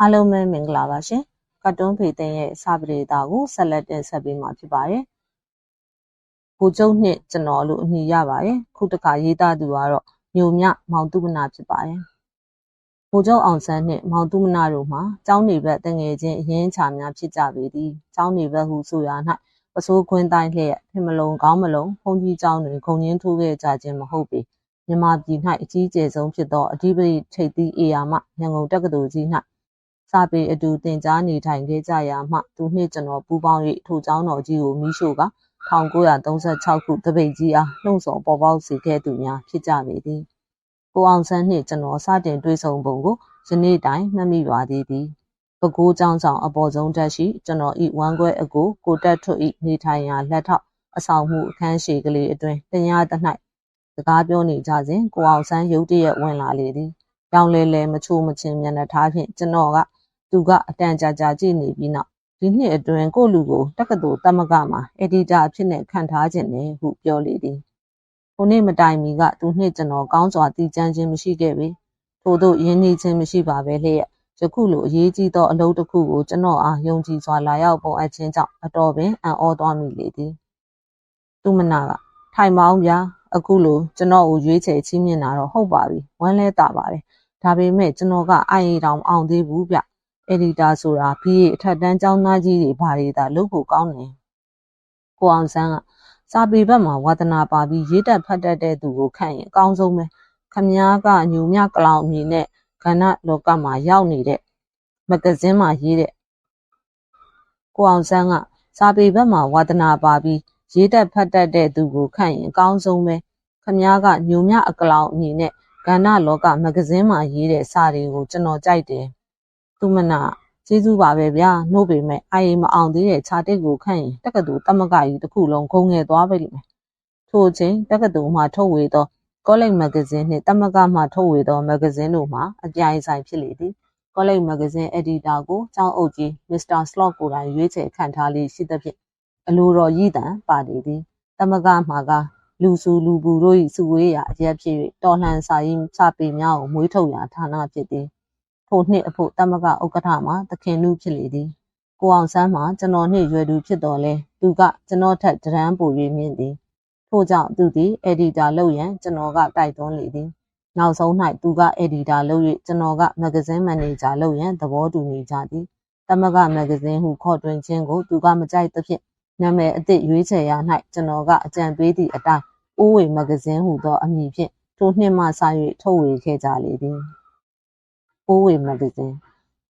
အားလုံးပဲမင်္ဂလာပါရှင်ကတ်တွန်းဖေသိန်းရဲ့စာပရိသတ်ကိုဆက်လက်တင်ဆက်ပေးမှာဖြစ်ပါတယ်။ဘူကျုံနှစ်ကျွန်တော်လို့အမည်ရပါတယ်။ခုတခါရေးသားသူကတော့မြို့မြမောင်တုမနာဖြစ်ပါတယ်။ဘူကျုံအောင်ဆန်းနှင့်မောင်တုမနာတို့မှာကျောင်းနေဘက်တငယ်ချင်းအရင်ချာများဖြစ်ကြပေသည်။ကျောင်းနေဘက်ဟုဆိုရာ၌ပစိုးခွင်းတိုင်းလျက်ဖင်မလုံးကောင်းမလုံးဘုန်းကြီးကျောင်းတွင်ဂုံရင်းထိုးခဲ့ကြခြင်းမဟုတ်ပေ။မြန်မာပြည်၌အကြီးကျယ်ဆုံးဖြစ်သောအဓိပတိထိပ်သီးအေယာမရန်ကုန်တက္ကသိုလ်ကြီး၌ စာပေအတူသင်ကြားနေထိုင်ခဲ့ကြရာမှသူနှင့်ကျွန်တော်ပူးပေါင်း၍ထိုကျောင်းတော်ကြီးကိုမီးရှို့ကာ1936ခုသပိတ်ကြီးအားလှုံ့ဆော်ပေါ်ပေါက်စေခဲ့သူများဖြစ်ကြပေသည်။ကိုအောင်ဆန်းနှင့်ကျွန်တော်စတင်တွေ့ဆုံပုံကိုယနေ့တိုင်မှတ်မိပါသေးသည်။ပဲခူးကျောင်းဆောင်အပေါ်ဆုံးတက်ရှိကျွန်တော်ဤဝမ်းခွဲအကိုကိုတက်ထွတ်ဤနေထိုင်ရာလက်ထောက်အဆောင်မှုအခန်းရှိကလေးအတွင်တရားသ၌စကားပြောနေကြစဉ်ကိုအောင်ဆန်းရုတ်တရက်ဝင်လာလေသည်။ရောင်လဲလဲမချိုးမချင်းမျက်နှာထားဖြင့်ကျွန်တော်က သူက အတန်ကြာကြာကြည့်နေပြီးနောက် ဒီနှစ်အတွင်း ကိုလူကို တက္ကသိုလ်တမကမှာအက်ဒီတာအဖြစ်နဲ့ခံထားခြင်းနဲ့ဟု ပြောလေသည်။ခုနှစ်မတိုင်မီက သူနှင့်ကျွန်တော် ကောင်းစွာတည်ကြံခြင်း မရှိခဲ့ပေ။ထို့သောရင်းနှီးခြင်း မရှိပါပဲလျက် ယခုလို အရေးကြီးသော အလုပ်တစ်ခုကို ကျွန်တော်အား ယုံကြည်စွာ လာရောက်ပုံအပ်ခြင်းကြောင့် အတော်ပင် အံ့ဩသွားမိလေသည်။သူမနာကထိုင်မောင်းဗျာ အခုလို ကျွန်တော်ကို ရွေးချယ်ချီးမြှင့်တာတော့ ဟုတ်ပါပြီ ဝမ်းလဲတာပါတယ် ဒါပေမဲ့ ကျွန်တော်က အိုင်ရီတောင်အောင်သေးဘူးဗျ အက်ဒီတာဆိုတာ BA အထက်တန်းကျောင်းသားကြီးတွေဘာတွေသာလုပ်ဖို့ကောင်းတယ်။ကိုအောင်ဆန်းကစာပေဘက်မှာဝါသနာပါပြီးရေးတတ်ဖတ်တတ်တဲ့သူကိုခန့်ရင်အကောင်းဆုံးပဲ။ခမားကညူမြကလောင်အမည်နဲ့ကဏ္ဍလောကမှာရောက်နေတဲ့မဂဇင်းမှာရေးတဲ့ကိုအောင်ဆန်းကစာပေဘက်မှာဝါသနာပါပြီးရေးတတ်ဖတ်တတ်တဲ့သူကိုခန့်ရင်အကောင်းဆုံးပဲ။ခမားကညူမြအကလောင်အမည်နဲ့ကဏ္ဍလောကမဂဇင်းမှာရေးတဲ့စာတွေကိုကျွန်တော်ကြိုက်တယ် သူမနာကျေးဇူးပါပဲဗျာနှုတ်ပေမဲ့အာရီမအောင်သေးတဲ့ခြာတိတ်ကိုခန့်ရင်တက္ကသိုလ်တမကကြီးတစ်ခုလုံးဂုံငယ်သွားပြီလိမ့်မယ်ထို့ချိန်တက္ကသိုလ်မှထုတ်ဝေသောကောလိပ်မဂ္ဂဇင်းနှင့်တမကမှထုတ်ဝေသောမဂ္ဂဇင်းတို့မှာအပြိုင်ဆိုင်ဖြစ်လေသည်ကောလိပ်မဂ္ဂဇင်းအက်ဒီတာကိုကျောင်းအုပ်ကြီးမစ္စတာစလော့ကိုယ်တိုင်ရွေးချယ်ခန့်ထားလေးရှိသဖြင့်အလိုတော်ရည်တံပါနေသည်တမကမှာကလူစုလူပူတို့၏စုဝေးရာအရက်ဖြစ်၍တော်လှန်စာရေးစာပေများကိုမွေးထုတ်ရာဌာနဖြစ်သည် ထိုနှစ်အဖို့တမကဥက္ကဋ္ဌမှာသခင်လူဖြစ်လေသည်ကိုအောင်ဆန်းမှာကျွန်တော်နှင့်ရွယ်သူဖြစ်တော်လဲသူကကျွန်တော်ထက်တရန်ပို၍မြင့်သည်ထို့ကြောင့်သူသည်အက်ဒီတာလုပ်ရန်ကျွန်တော်ကတိုက်တွန်းလေသည်နောက်ဆုံး၌သူကအက်ဒီတာလုပ်၍ကျွန်တော်ကမဂ္ဂဇင်းမန်နေဂျာလုပ်ရန်သဘောတူနေကြသည်တမကမဂ္ဂဇင်းဟုခေါ်တွင်ခြင်းကိုသူကမကြိုက်သဖြင့်နာမည်အသစ်ရွေးချယ်ရာ၌ကျွန်တော်ကအကြံပေးသည့်အတိုင်းအိုးဝေမဂ္ဂဇင်းဟုသောအမည်ဖြင့်ထိုနှစ်မှစ၍ထုတ်ဝေခဲ့ကြလေသည် ပိုးဝေမဂ္ဂဇင်း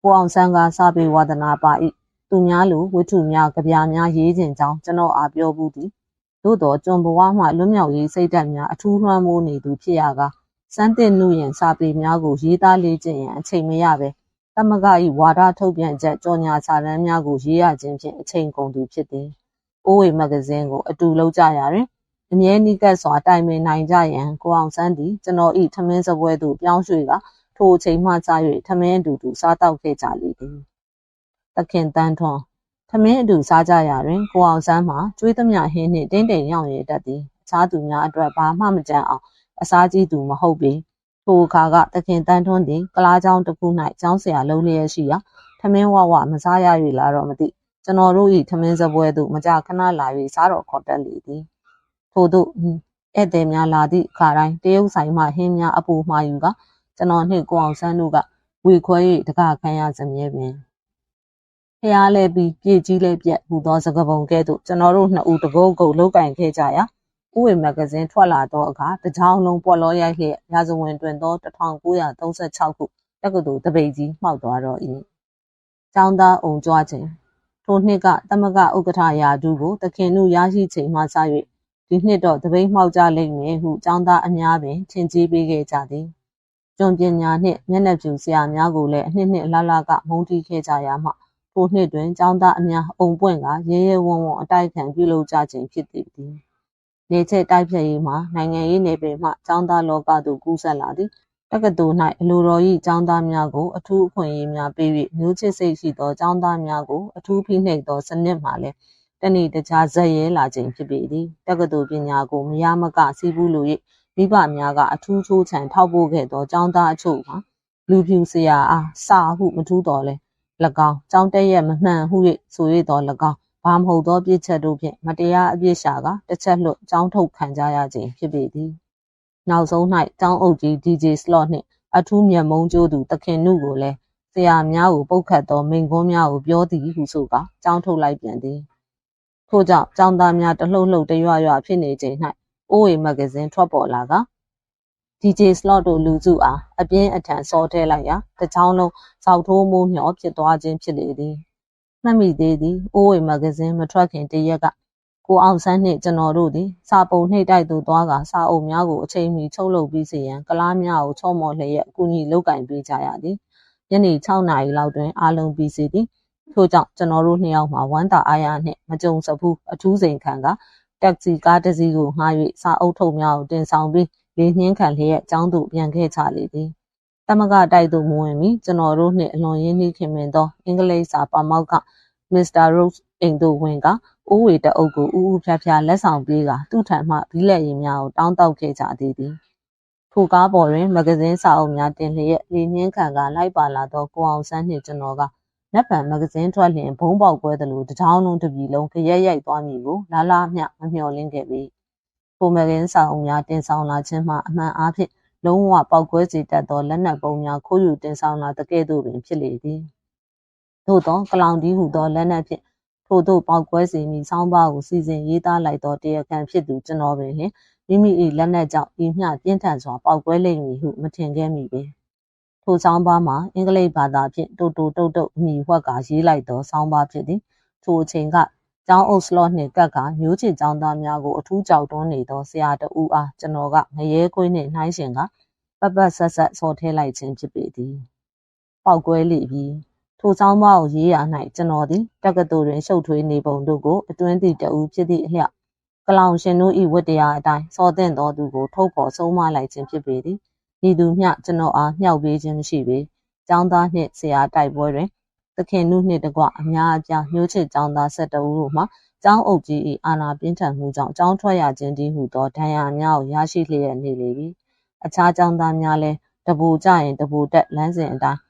ကိုအောင်ဆန်းကစာပေဝါဒနာပါ၏သူများလိုဝိထုများကြပြများရေးခြင်းကြောင့်ကျွန်တော်အားပြောဘူးသည်သို့တော်ကျွန်ဘဝမှလွတ်မြောက်ရေးစိတ်ဓာတ်များအထူးလွှမ်းမိုးနေသူဖြစ်ရာကစမ်းသစ်နှုရန်စာပေများကိုရေးသားလေ့ကျင့်ရန်အချိန်မရပဲတမက၏ဝါဒထုတ်ပြန်ချက်ကြော်ညာစာတမ်းများကိုရေးရခြင်းဖြင့်အချိန်ကုန်သူဖြစ်သည်။အိုးဝေမဂ္ဂဇင်းကိုအတူလောက်ကြရတွင်အမြဲနီးကပ်စွာတိုင်ပင်နိုင်ကြရန်ကိုအောင်ဆန်းသည်ကျွန်တော်၏ထမင်းစပွဲသို့ပြောင်းရွှေ့က ထိုအချိန်မှစ၍ထမင်းအတူတူစားတောက်ခဲ့ကြလေသည်သခင်တန်းထွန်းထမင်းအတူစားကြရာတွင်ကိုအောင်ဆန်းမှကျွေးသမျှဟင်းနှင့်တင်းတိမ်ရောင်ရည်တတ်သည်အခြားသူများအတွက်ဘာမှမကြံအောင်အစားကြီးသူမဟုတ်ပေထိုအခါကသခင်တန်းထွန်းသည်ကလားချောင်းတစ်ခု၌ကျောင်းဆရာလုံးလျက်ရှိရာထမင်းဝဝမစားရ၍လာတော့မသိကျွန်တော်တို့၏ထမင်းစပွဲသို့မကြခဏလာ၍စားတော်ခေါ်တက်လေသည်ထို့သို့ဧည့်သည်များလာသည့်အခါတိုင်းတရုတ်ဆိုင်မှဟင်းများအပူမှာယူက ကျွန်တော်နှင့်ကိုအောင်ဆန်းတို့ကဝေခွဲ၍တကခံရစမြဲပင်ဖျားလဲပြီးပြေကြီးလဲပြက်ဟူသောစကားပုံကဲ့သို့ကျွန်တော်တို့နှစ်ဦးတကုတ်ကုတ်လောက်ကင်ခဲ့ကြရာဥဝေမဂ္ဂဇင်းထွက်လာသောအခါတကြောင်လုံးပွက်လောရိုက်လျက်ရာဇဝင်တွင်သော1936ခုတက္ကသိုလ်တပိတ်ကြီးမှောက်သွားတော့၏ကျောင်းသားအုံကြွားခြင်းထိုနှစ်ကတမကဥက္ကဋ္ဌရာဒူးကိုတခင်တို့ရရှိချိန်မှစ၍ဒီနှစ်တော့တပိတ်မှောက်ကြလိမ့်မယ်ဟုကျောင်းသားအများပင်ထင်ကြီးပေးခဲ့ကြသည် ကျွန်ပညာနှင့်မျက်နှာဖြူဆရာများကိုလည်းအနှစ်နှစ်အလားလားကမုန်းတီးခဲ့ကြရမှထိုနှစ်တွင်ကျောင်းသားအများအုံပွင့်ကရဲရဲဝံ့ဝံ့အတိုက်ခံပြုလုပ်ကြခြင်းဖြစ်သည်။နေချက်တိုက်ဖြတ်ရေးမှာနိုင်ငံရေးနယ်ပယ်မှကျောင်းသားလောကသို့ကူးစက်လာသည်။တက္ကသိုလ်၌အလိုတော်၏ကျောင်းသားများကိုအထူးအခွင့်အရေးများပေး၍မျိုးချစ်စိတ်ရှိသောကျောင်းသားများကိုအထူးဖိနှိပ်သောစနစ်မှလည်းတနေ့တခြားဇက်ရဲလာခြင်းဖြစ်ပေသည်။တက္ကသိုလ်ပညာကိုမရမကစီးပူးလို၍ မိဘများကအထူးချိုးချံထောက်ပို့ခဲ့သောចောင်းသားအချို့မှာလူဖြူစရာအားစာဟုမထူးတော်လဲ၎င်းကြောင်းတက်ရက်မမှန်ဟု၍ဆို၍တော်၎င်းဘာမဟုတ်သောပြစ်ချက်တို့ဖြင့်မတရားအပြစ်ရှာကတစ်ချက်လွတ်ကြောင်းထုတ်ခံကြရခြင်းဖြစ်ပေသည်နောက်ဆုံး၌ကျောင်းအုပ်ကြီး DJ slot နှင့်အထူးမြတ်မုံကျိုးသူတခင်နုကိုလည်းဆရာများကိုပုတ်ခတ်သောမိန်ကွန်းများကိုပြောသည်ဟုဆိုကာကျောင်းထုတ်လိုက်ပြန်သည်ထို့ကြောင့်ကျောင်းသားများတလှုပ်လှုပ်တရွရွဖြစ်နေချိန်၌ အိုးဝေမဂ္ဂဇင်းထွက်ပေါ်လာက DJ slot တို့လူစုအားအပြင်းအထန်စော်ထဲလိုက်ရာတစ်ချောင်းလုံးစောက်ထိုးမိုးမျှော်ဖြစ်သွားခြင်းဖြစ်လေသည်မှတ်မိသေးသည်အိုးဝေမဂ္ဂဇင်းမထွက်ခင်တရက်ကကိုအောင်ဆန်းနှင့်ကျွန်တော်တို့သည်စာပုံနှိပ်တိုက်သို့သွားကစာအုပ်များကိုအချိန်မီချုပ်လုပ်ပြီးစီရန်ကလားများကိုချော့မော့လျက်အကူအညီလုပ်ကင်ပေးကြရသည်ညနေ6နာရီလောက်တွင်အားလုံးပြီးစီသည်ထို့ကြောင့်ကျွန်တော်တို့နှစ်ယောက်မှာဝမ်းသာအားရနှင့်မကြုံစဘူးအထူးစိန်ခံက တက္ကစီကားတစ်စီးကိုငှား၍စာအုပ်ထုပ်များကိုတင်ဆောင်ပြီးလေနှင်းခံလျက်ကျောင်းသို့ပြန်ခဲ့ချလေသည်တမကတိုက်သို့မဝင်မီကျွန်တော်တို့နှင့်အလွန်ရင်းနှီးခင်မင်သောအင်္ဂလိပ်စာပါမောက်ကမစ္စတာရို့စ်အိမ်သို့ဝင်ကအိုးဝေတအုပ်ကိုဥဥဖြားဖြားလက်ဆောင်ပေးကသူ့ထံမှဘီလက်ရည်များကိုတောင်းတောက်ခဲ့ကြသေးသည်ထိုကားပေါ်တွင် မဂဇင်းစာအုပ်များတင်လျက်လေနှင်းခံကလိုက်ပါလာသောကိုအောင်ဆန်းနှင့်ကျွန်တော်က နက်ပံမဂဇင်းထွက်လျင်ဘုံပေါက်ကွဲသလိုတထောင်းလုံးတစ်ပြည်လုံးကြရက်ရိုက်သွားမည်ကိုလာလာမျှမမျှော်လင့်ခဲ့ပေထိုမဂဇင်းစာအုပ်များတင်ဆောင်လာခြင်းမှအမှန်အားဖြင့်လုံးဝပေါက်ကွဲစေတတ်သောလက်နက်ပုံများခိုးယူတင်ဆောင်လာတဲ့ကဲ့သို့ပင်ဖြစ်လေသည်သို့သောကလောင်တီးဟုသောလက်နက်ဖြင့်ထို့သို့ပေါက်ကွဲစေမည်ဆောင်းပါးကိုစီစဉ်ရေးသားလိုက်သောတရားခံဖြစ်သူကျွန်တော်ပင်လျှင်မိမိ၏လက်နက်ကြောင့်ဤမျှပြင်းထန်စွာပေါက်ကွဲလိမ့်မည်ဟုမထင်ခဲ့မိပေ ထိုဆောင်းပါးမှာအင်္ဂလိပ်ဘာသာဖြင့်တိုတိုတုတ်တုတ်အမိဝှက်ကရေးလိုက်သောဆောင်းပါးဖြစ်သည်ထိုအချိန်ကကျောင်းအုပ်စလော့နှင့်ကပ်ကမျိုးချစ်ကျောင်းသားများကိုအထူးကြောက်တွန်းနေသောဆရာတဦးအားကျွန်တော်ကငရဲခွေးနှင့်နှိုင်းရှင်ကပတ်ပတ်ဆက်ဆက်ဆော်ထဲလိုက်ခြင်းဖြစ်ပေသည်ပေါက်ကွဲလိပြီထိုဆောင်းပါးကိုရေးရ၌ကျွန်တော်သည်တက္ကသိုလ်တွင်ရှုပ်ထွေးနေပုံတို့ကိုအတွင်းသည့်တဦးဖြစ်သည့်အလျောက်ကလောင်ရှင်တို့၏ဝတ္တရားအတိုင်းစောသင့်သောသူကိုထုတ်ဖော်ဆုံးမလိုက်ခြင်းဖြစ်ပေသည် ဤသူမျှ ကျွန်တော်အား မြှောက်ပေးခြင်းမရှိပေ ကျောင်းသားနှင့်ဆရာတိုက်ပွဲတွင် သခင်နုနှင့်တကွ အများအပြား မျိုးချစ်ကျောင်းသား ၁၁ ဦးတို့မှကျောင်းအုပ်ကြီး၏အာဏာပြင်းထန်မှုကြောင့် ကျောင်းထွက်ရခြင်းတည်းဟုသော ဒဏ်ရာများကို ရရှိလျက်နေလေပြီ အခြားကျောင်းသားများလည်းတပူကြရင်တပူတက် လမ်းစဉ်အတိုင်း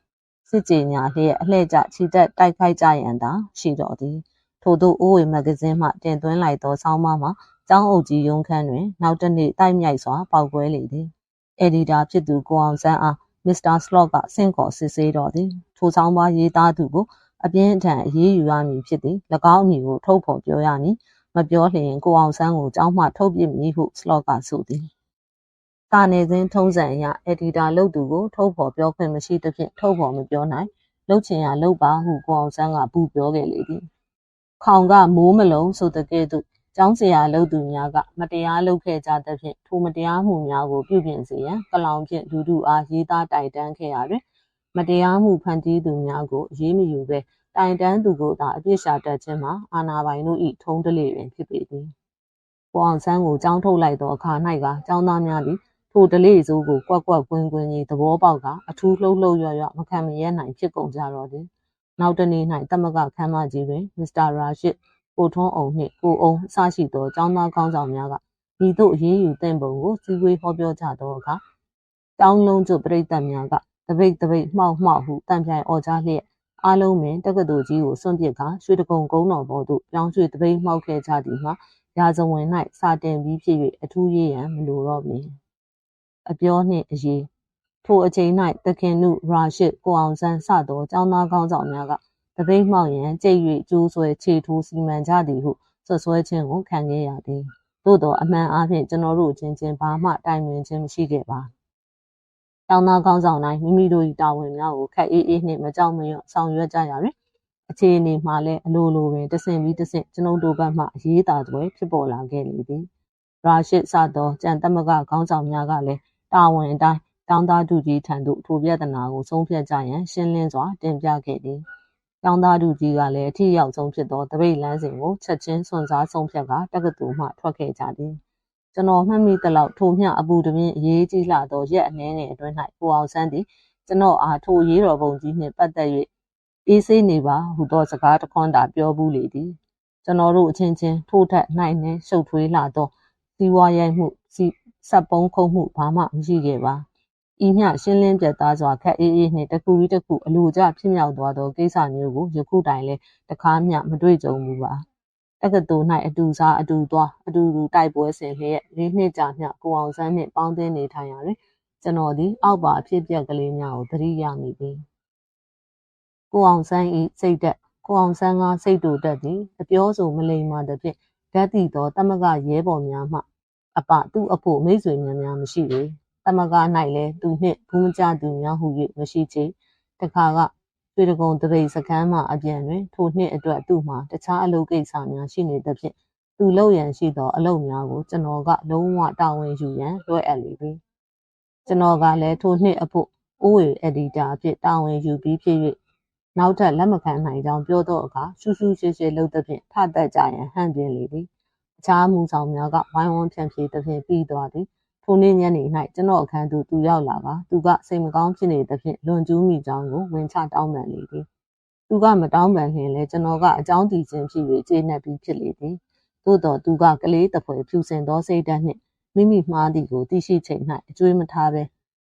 စစ်ကြေညာလျက် အလှည့်ကျခြိတက်တိုက်ခိုက်ကြရန်သာ ရှိတော်သည် ထို့သောအိုးဝေမဂ္ဂဇင်းမှ တင်သွင်းလိုက်သော ဆောင်းပါးမှာ ကျောင်းအုပ်ကြီးရုံးခန်းတွင် နောက်တစ်နေ့တိုက်မြိုက်စွာ ပေါက်ကွဲလေသည် အက်ဒီတာဖြစ်သူကိုအောင်ဆန်းအားမစ္စတာစလော့ကဆင့်ခေါ်စစ်ဆေးတော်သည်ထိုဆောင်းပါးရေးသားသူကိုအပြင်းအထန်အေးအေးယူရမည်ဖြစ်သည်၎င်းအမည်ကိုထုတ်ဖော်ပြောရမည်မပြောလျင်ကိုအောင်ဆန်းကိုကျောင်းမှထုတ်ပစ်မည်ဟုစလော့ကဆိုသည်စာနယ်ဇင်းထုံးစံအရအက်ဒီတာလုပ်သူကိုထုတ်ဖော်ပြောခွင့်မရှိသဖြင့်ထုတ်ဖော်မပြောနိုင်လုပ်ချင်ရလုပ်ပါဟုကိုအောင်ဆန်းကပူပြောခဲ့လေသည်ခေါင်ကမိုးမလုံးဆိုတဲ့ကဲ့သို့ ကျောင်းဆရာလုပ်သူများကမတရားလုပ်ခဲ့ကြသဖြင့်ထိုမတရားမှုများကိုပြုပြင်စေရန်ကလောင်ဖြင့်လူထုအားရေးသားတိုက်တန်းခဲ့ရတွင်မတရားမှုဖန်တီးသူများကိုအရေးမယူဘဲတိုင်တန်းသူကိုသာအပြစ်ရှာတတ်ခြင်းမှာအာဏာပိုင်တို့၏ထုံးတလေတွင်ဖြစ်ပေသည်။ကိုအောင်ဆန်းကိုကြောင်းထုတ်လိုက်သောအခါ၌ကကျောင်းသားများသည်ထိုတလေစိုးကိုကွက်ကွက်ကွင်းကွင်းကြီးသဘောပေါက်ကအထူးလှုပ်လှုပ်ရွရွမခံမရနိုင်ဖြစ်ကုန်ကြတော့သည်။နောက်တနေ့၌တမကခမ်းမကြီးတွင်မစ္စတာရာရှစ် ကိုထွန်းအောင်နှင့်ကိုအောင်အစရှိသောကျောင်းသားကောင်းဆောင်များကဤသို့အရေးယူသင့်ပုံကိုစီဝေးဟောပြောကြသောအခါတောင်းလုံးကျွတ်ပြိတ္တများကတပိတ်တပိတ်မှောက်မှောက်ဟုတံပြိုင်အော်ကြားလျက်အားလုံးပင်တက္ကသိုလ်ကြီးကိုစွန့်ပစ်ကာရွှေတကုံကုန်းတော်ပေါ်သို့ပြောင်းရွှေ့တပိတ်မှောက်ခဲ့ကြသည်မှာရာဇဝင်၌စာတင်ပြီးဖြစ်၍အထူးရေးရန်မလိုတော့မည်အပြောနှင့်အရေးထိုအချိန်၌သခင်နုရာရှစ်ကိုအောင်ဆန်းစသောကျောင်းသားကောင်းဆောင်များက တပိတ်မှောက်ရန်ကြိတ်၍ကျိုးဆွဲခြေထိုးစီမံကြသည်ဟုဆွဆွဲခြင်းကိုခံခဲ့ရသည်သို့သောအမှန်အားဖြင့်ကျွန်တော်တို့ချင်းချင်းဘာမှတိုင်ပင်ခြင်းမရှိခဲ့ပါတောင်းသားကောင်းဆောင်တိုင်းမိမိတို့၏တာဝန်များကိုခက်အေးအေးနှင့်မကြောက်မရွံ့ဆောင်ရွက်ကြရတွင်အခြေအနေမှာလည်းအလိုလိုပင်တဆင့်ပြီးတဆင့်ကျွန်ုပ်တို့ဘက်မှအရေးသာစွဲဖြစ်ပေါ်လာခဲ့လေသည်ရာရှစ်စသောကြံသမဂခေါင်းဆောင်များကလည်းတာဝန်အတိုင်းတောင်းသားသူကြီးထံသို့ထိုပြဿနာကိုဆုံးဖြတ်ကြရန်ရှင်းလင်းစွာတင်ပြခဲ့သည် ကျောင်းသားသူကြီးကလည်း အထီရောက်ဆုံးဖြစ်သောတပိတ်လန်းစဉ်ကို ချက်ချင်း စွန့်စားဆုံးဖြတ်ကတက္ကသိုလ်မှ ထွက်ခဲ့ကြသည် ကျွန်တော်မှတ်မိသလောက် ထိုမျှ အပူတပြင်း အရေးကြီးလာသော ရက်အနှဲငယ်အတွင်း၌ကိုအောင်ဆန်းသည် ကျွန်တော်အား ထိုရေးတော်ပုံကြီးနှင့် ပတ်သက်၍အေးဆေးနေပါဟုသော စကားတခွန်းသာ ပြောဘူးလေသည် ကျွန်တော်တို့အချင်းချင်း ထို့ထက်နိုင်နှင့်ရှုပ်ထွေးလာသော စီးပွားရိုက်မှုစီဆက်ပုံးခုံမှု ဘာမှ မရှိခဲ့ပါ ဤမျှရှင်းလင်းပြတ်သားစွာခက်အေးအေးနှင့်တစ်ခုပြီးတစ်ခုအလိုကျဖြစ်မြောက်သွားသောကိစ္စမျိုးကိုယခုတိုင်လည်းတစ်ခါမျှမတွေ့ကြုံဘူးပါတက္ကသိုလ်၌အတူစားအတူသွားအတူတူတိုက်ပွဲဆင်လျက်လေးနှစ်ကြာမျှကိုအောင်ဆန်းနှင့်ပေါင်းသင်းနေထိုင်ရာတွင်ကျွန်တော်သည်အောက်ပါအဖြစ်ပြက်ကလေးများကိုသတိရမိသည်ကိုအောင်ဆန်း၏စိတ်သက်ကိုအောင်ဆန်းကစိတ်တူတက်သည်အပြောဆိုမလိမ္မာသဖြင့်ဓာတ်တည်သောတမကရဲဘော်များမှ အပသူ့အဖို့မိတ်ဆွေများများမရှိပေ တမက၌လည်းသူနှင့်ဘူးမကြသူများဟု၍မရှိချေတခါကကျွေတကုံတပိတ်စကမ်းမှအပြန်တွင်ထိုနှစ်အတွက်သူ့မှာတခြားအလုပ်ကိစ္စများရှိနေသဖြင့်သူလုပ်ရန်ရှိသောအလုပ်များကိုကျွန်တော်ကလုံးဝတာဝန်ယူရန်လွှဲအပ်လေသည်ကျွန်တော်ကလည်းထိုနှစ်အဖို့အိုးဝေအက်ဒီတာအဖြစ်တာဝန်ယူပြီးဖြစ်၍နောက်ထပ်လက်မခံနိုင်ကြောင်းပြောသောအခါရှူးရှူးရှဲရှဲလုပ်သဖြင့်ထသက်ကြရန်ဟန်ပြင်းလေသည်အခြားမှုဆောင်များကဝိုင်းဝန်းဖြန့်ဖြေသဖြင့်ပြီးသွားသည် ထိုနေ့ညနေ၌ကျွန်တော်အခန်းသို့သူရောက်လာကသူကစိတ်မကောင်းဖြစ်နေသဖြင့်လွန်ကျူးမိကြောင်းကိုဝင်ချတောင်းပန်လေသည်သူကမတောင်းပန်လျင်လည်းကျွန်တော်ကအကြောင်းတည်ခြင်းဖြစ်၍ကျေနပ်ပြီးဖြစ်လေသည်သို့တော်သူကကလေးတပွဲဖြူစင်သောစိတ်ဓာတ်နှင့်မိမိမှားသည်ကိုသိရှိချိန်၌အကျွေးမထားဘဲ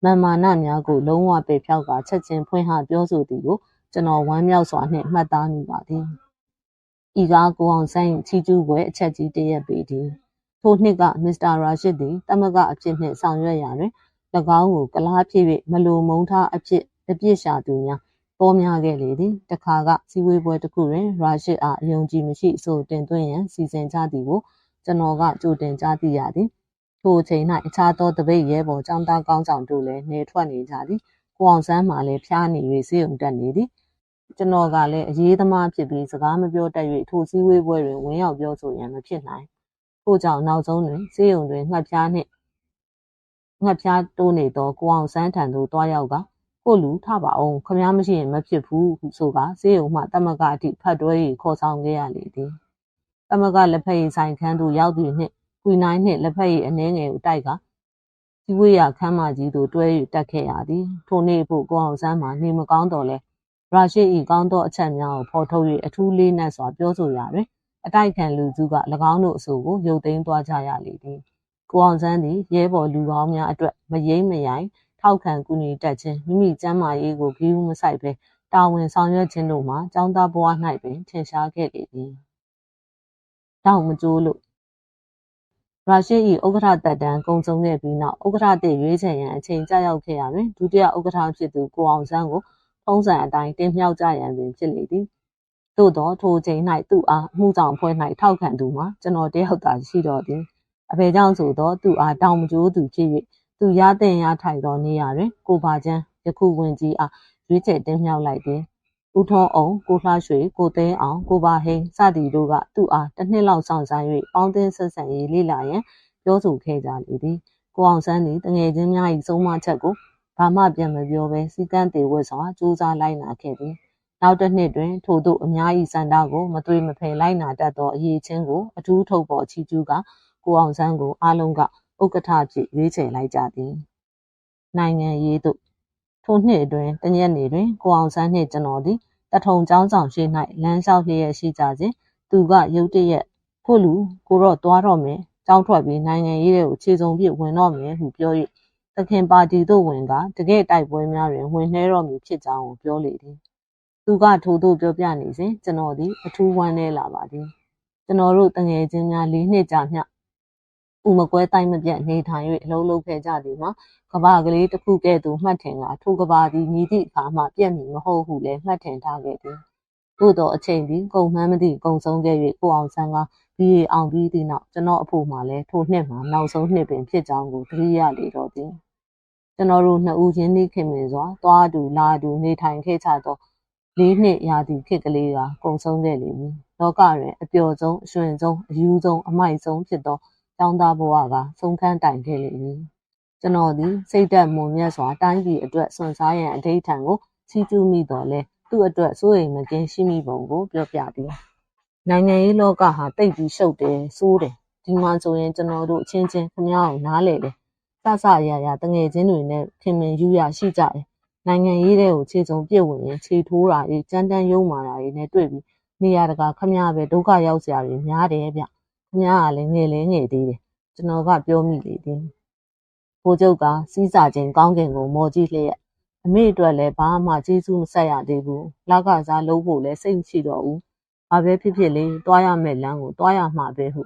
မာမာနများကိုလုံးဝပေဖြောက်ကချက်ချင်းဖွင့်ဟပြောဆိုသည်ကိုကျွန်တော်ဝမ်းမြောက်စွာနှင့်မှတ်သားမိပါသည်ဤကားကိုအောင်ဆိုင်ချီကျူးပွဲအချက်ကြီးတရက်ပေသည် ထိုနှစ်က မစ္စတာရာရှစ်သည်တမကအဖြစ်နှင့် ဆောင်ရွက်ရာတွင်၎င်းကိုကလားဖြစ်၍မလိုမုန်းထားအဖြစ် အပြစ်ရှာသူများ ပေါ်များခဲ့လေသည် တခါကစီဝေးပွဲတစ်ခုတွင် ရာရှစ်အား အယုံကြည်မရှိဆိုတင်သွင်းရန် စီစဉ်ကြသည်ကို ကျွန်တော်က ကြိုတင်ကြားသိရသည် ထိုအချိန်၌အခြားသောတပိတ်ရဲဘော်ចောင်းသားကောင်းဆောင်တို့လည်းနေထွက်နေကြသည် ကိုအောင်ဆန်းမှလည်း ဖျားနေ၍စေုံတက်နေသည် ကျွန်တော်ကလည်း အရေးသမားဖြစ်ပြီး စကားမပြောတတ်၍ထိုစည်းဝေးပွဲတွင် ဝင်ရောက်ပြောဆိုရန် မဖြစ်နိုင် ထို့ကြောင့်နောက်ဆုံးတွင်စေယုံတွင်ငှက်ပြားနှင့်ငှက်ပြားတိုးနေသောကိုအောင်ဆန်းထံသို့တွားရောက်ကကိုလူထပါအောင်ခမားမရှိရင်မဖြစ်ဘူးဟုဆိုကစေယုံမှတမကအထိဖတ်တွဲ၍ခေါ်ဆောင်ခဲ့ရလေသည်တမကလက်ဖက်ရည်ဆိုင်ခန်းသို့ရောက်သည့်နှင့်ကွီနိုင်နှင့်လက်ဖက်ရည်အနှဲငယ်ကိုတိုက်ကစီဝေးရခမ်းမကြီးသို့တွဲ၍တက်ခဲ့ရသည်ထိုနေ့ဖို့ကိုအောင်ဆန်းမှနေမကောင်းတော်လဲရာရှိ၏ကောင်းသောအချက်များကိုဖော်ထုတ်၍အထူးလေးနက်စွာပြောဆိုရာတွင် အတိုက်ခံလူစုက၎င်းတို့အဆိုကိုရုပ်သိမ်းသွားကြရလေသည်ကိုအောင်ဆန်းသည်ရဲဘော်လူကောင်းများအတွက်မယိမ့်မယိုင်ထောက်ခံကူညီတတ်ခြင်းမိမိကျမ်းမာရေးကိုဂရုမစိုက်ဘဲတာဝန်ဆောင်ရွက်ခြင်းတို့မှာចောင်းသားဘဝ၌ပင်ထင်ရှားခဲ့လေသည်တောင်မကျိုးလို့ရုရှား၏ဥက္ကဋ္ဌတပ်တန်းကုံဆုံးခဲ့ပြီးနောက်ဥက္ကဋ္ဌတစ်ရွေးချယ်ရန်အချိန်ကြာရောက်ခဲ့ရာတွင်ဒုတိယဥက္ကဋ္ဌဖြစ်သူကိုအောင်ဆန်းကိုထုံးစံအတိုင်းတင်မြှောက်ကြရန်ပင်ဖြစ်လေသည် သို့သောထိုချိန်၌သူ့အားအမှုဆောင်ဖွဲ့၌ထောက်ခံသူမှာကျွန်တော်တယောက်သာရှိတော်သည်အဖေကြောင့်ဆိုသောသူအားတောင်မကျိုးသူဖြစ်၍သူရတဲ့ရထိုင်သောနေရာတွင် ကိုပါချမ်းယခုဝင်ကြီးအားရွေးချယ်တင်မြှောက်လိုက်သည်ဦးထွန်းအောင်ကိုလှရွှေကိုသိန်းအောင်ကိုပါဟိန်းစသည်တို့ကသူ့အားတစ်နှစ်လောက်ဆောင်ဆိုင်၍ပေါင်းသင်းဆက်ဆံရေးလေ့လာရန်ပြောဆိုခဲ့ကြလေသည်ကိုအောင်ဆန်းသည်တငယ်ချင်းများ၏ဆုံးမချက်ကိုဘာမှပြန်မပြောဘဲစီကန်းတေဝတ်စွာစူးစမ်းလိုက်နာခဲ့သည် နောက်တစ်နှစ်တွင် ထို့သို့အများ၏စန္ဒကိုမသွေမဖယ်လိုက်နာတတ်သောအရေးချင်းကိုအထူးထုတ်ပေါ်ချီးကျူးကကိုအောင်ဆန်းကိုအားလုံးကဥက္ကဋ္ဌဖြစ်ရွေးချယ်လိုက်ကြသည်နိုင်ငံရေးသို့ထိုနှစ်အတွင်းတညက်နေတွင်ကိုအောင်ဆန်းနှင့်ကျွန်တော်သည်တထုံကျောင်းဆောင်ရှိ၌လမ်းလျှောက်လျက်ရှိကြစဉ်သူကရုတ်တရက်ကိုလူကိုတော့သွားတော့မယ်ကျောင်းထွက်ပြီးနိုင်ငံရေးတွေကိုခြေစုံပြစ်ဝင်တော့မယ်ဟုပြော၍သခင်ပါတီသို့ဝင်ကတကယ့်တိုက်ပွဲများတွင်ဝင်နှဲတော်မူဖြစ်ကြောင်းကိုပြောလေသည် သူကထိုသို့ပြောပြနေစဉ်ကျွန်တော်သည်အထူးဝမ်းနည်းလာပါသည်ကျွန်တော်တို့တငယ်ချင်းများ၄နှစ်ကြာမျှဥမကွဲတိုင်းမပြတ်နေထိုင်၍အလုံးလုံးခဲ့ကြသည်မှာကဘာကလေးတစ်ခုကဲ့သို့မှတ်ထင်ကထိုကဘာသည်မြည်သည့်အခါမှပြက်မည်မဟုတ်ဟုလည်းမှတ်ထင်ထားခဲ့သည်သို့သောအချိန်သည်ကုန်မှန်းမသည့်ကုန်ဆုံးခဲ့၍ကိုအောင်ဆန်းကဘီအောင်ပြီးသည့်နောက်ကျွန်တော်အဖို့မှလည်းထိုနှစ်မှာနောက်ဆုံးနှစ်ပင်ဖြစ်ကြောင်းကိုသတိရလေတော့သည်ကျွန်တော်တို့နှစ်ဦးချင်းနှိခင်မင်စွာသွားတူလာတူနေထိုင်ခဲ့ကြသော လေးနှစ်ရာသီခေတ်ကလေးကကုန်ဆုံးခဲ့လိမ့်မည်လောကတွင်အပျော်ဆုံးအရွှင်ဆုံးအယူဆုံးအမိုက်ဆုံးဖြစ်သောကျောင်းသားဘဝကဆုံးခန်းတိုင်ခဲ့လိမ့်မည်ကျွန်တော်သည်စိတ်သက်မွန်မြတ်စွာတိုင်းပြည်အတွက်စွန့်စားရန်အဋိဌံကိုချီးကျူးမိတော်လဲသူ့အတွက်စိုးရိမ်မကင်းရှိမိပုံကိုပြောပြသည်နိုင်ငံရေးလောကဟာတိတ်ပြီးရှုပ်တယ်စိုးတယ်ဒီမှာဆိုရင်ကျွန်တော်တို့အချင်းချင်းခမရအောင်နားလေတယ်စစရရတငယ်ချင်းတွေနဲ့ခင်မင်ယူရရှိကြတယ် နိုင်ငံရေးတဲ့ကိုခြေစုံပြစ်ဝင်ရင်ခြေထိုးတာတွေကြမ်းတမ်းယုံမာတာတွေနဲ့တွေ့ပြီးနေရာတကာခမရပဲဒုက္ခရောက်စရာတွေများတယ်ဗျခမရကလည်းငယ်လဲငယ်သေးတယ်ကျွန်တော်ကပြောမိလေသည်ိုလ်ချုပ်ကစီးစာချင်းကောင်းကင်ကိုမော်ကြည့်လျက်အမေအတွက်လည်းဘာမှကျေးဇူးမဆက်ရသေးဘူးလကစားလုံးဖို့လည်းစိတ်မရှိတော့ဘူးဘာပဲဖြစ်ဖြစ်လေးတွားရမယ့်လမ်းကိုတွားရမှာပဲဟု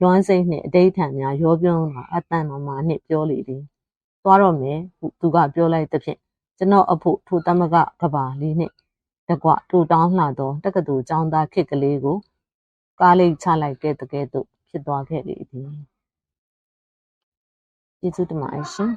လွမ်းစိတ်နှင့်အတိတ်ထံများရောပြုံးလာအတန်မမာနှင့်ပြောလေသည်တွားတော့မယ်ဟုသူကပြောလိုက်သဖြင့် ကျွန်တော်အဖို့ထိုတမကကဘာလေးနှင့်တကွတူတောင်းလှသောတက္ကသိုလ်ကျောင်းသားခစ်ကလေးကို ကားလိတ်ချလိုက်တဲ့တကယ်တော့ဖြစ်သွားခဲ့လေသည်ကျေးဇူးတင်ပါတယ်ရှင်